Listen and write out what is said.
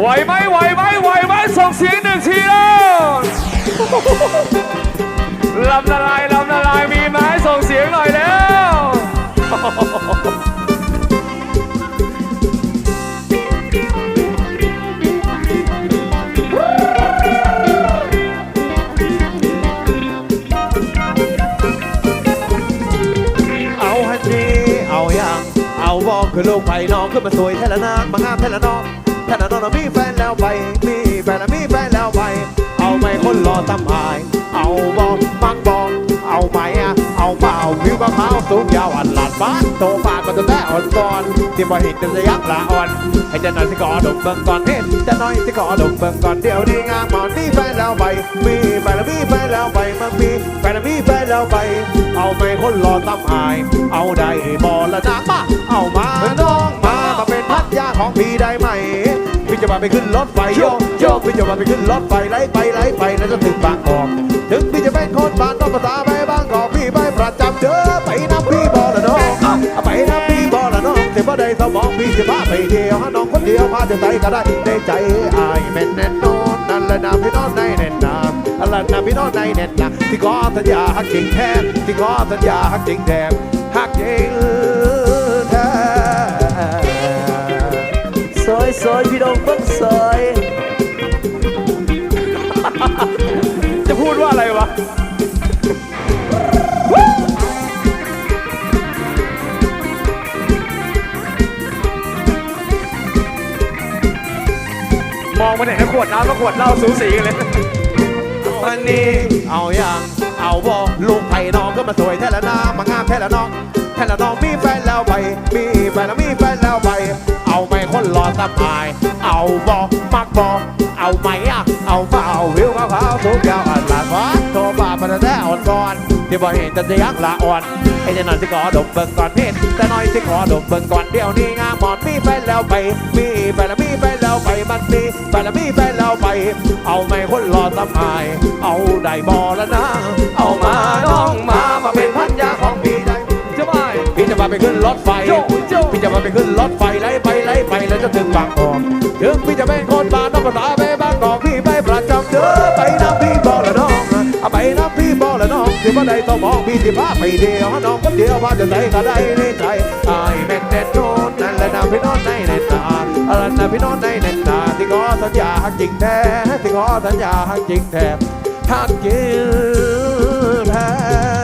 ไหวไหมไหวไหมไหวไหมส่งเสียงหนึ่งทีแล้วลำละลายลำละลายมีไหมส่งเสียงหน่อยแล้วเอาฮันนี่เอาอย่างเอาบอกคือลูกไผ่น้องขึ้นมาสวยแท้ละนางมางามแท้ละน้อง แท้ละน้องน่ะมีแฟนแล้วไป มีแฟนแล้วมีแฟนแล้วไป เอาไม่คนรอตำหาย เอาบอกมักบอกเอาไหมอะเอาเปล่าวิวมะพร้าวสูงยาวอันหลาดฟ้าโตฟ้าก็จะแต่อ่อนก่อนที่พอเห็นจะยักละอ่อน ให้จะน้อยสิกอดมเบิ่งก่อนเห็นจะน้อยสิกอดมเบิ่งก่อนเดี๋ยวนี้งามหมอนมีแฟนแล้วไป มีแฟนแล้วมีแฟนแล้วไปมันมีแฟนแล้วมีแฟนแล้วไป เอาไม่คนรอตำหาย เอาได้บอละนางมาเอามาน้องมามาเป็นพัดยาของพี่ได้ไหม จะมาไปขึ้นรถไฟโยกโยกพี่จะมาไปขึ้นรถไฟไล่ไปไล่ไปแล้วจะถึงบางกอกถึงพี่จะเป็นคนบ้านนอกภาษาไปบางกอกพี่ไปประจำเจอไปน้ำพี่บอละน้องเอาไปน้ำพี่บอละน้องเสียบ่ได้สมองพี่จะพาไปเที่ยวหาน้องคนเดียวพาจะไปก็ได้ในใจอายแม่นแน่นอนนั่นแหละนะพี่น้องในแน่นนาอะไรนะพี่น้องในแน่นนาที่ขอสัญญาฮักจริงแท้ที่ขอสัญญาฮักจริงแท้ฮักจริง มองไปไหนนะขวดน้ำแล้วขวดเหล้าสูสีกันเลย วันนี้เอาอย่างเอาบอลูกไผ่น้องก็มาสวยแท้ละน้ามางามแท้ละน้องแท้ละน้องมีแฟนแล้วไป มีแฟนแล้วมีแฟนแล้วไป เอาไม่คนรอตามอาย เอาบอมักบอเอาไหมอะเอาเปล่าวิวมะพร้าวสูงยาวอันหลานฟ้าโทรมาพันแต่อ่อนก่อน ที่บ่เห็นจะจะยักละอ่อนไอ้เจะหน่อยสิขอดมเบิ่งก่อนเห็นแต่น้อยสิขอดมเบิ่งก่อนเดี๋ยวนี้งามหมอนมีแฟนแล้วไป มีแฟนแล้วมีแฟนแล้วไปมันมีแฟนแล้วมีแฟนแล้วไป เอาไม่คนรอตามอาย เอาได้บอแล้วนะ เอามาน้องมามาเป็นพันยาของพี่ได้จะไปพี่จะมาไปขึ้นรถไฟโจ้โจ้พี่จะมาไปขึ้นรถไฟไล่ไปไล่ไปแล้วจะถึงบางกอกถึงพี่จะเป็นคนบ้านนอกภาษา ที่ว่าใดต้องมองพี่ที่พาไปเดียวน้องคนเดียวพาจะใส่ก็ได้ในใจไอ้แม่นแน่โนนนั่นแหละนะพี่น้องในเน่นตาอะไรนะพี่น้องในเน่นตาที่ขอสัญญาหักจริงแท้ที่ขอสัญญาหักจริงแท้ทักจริงแท้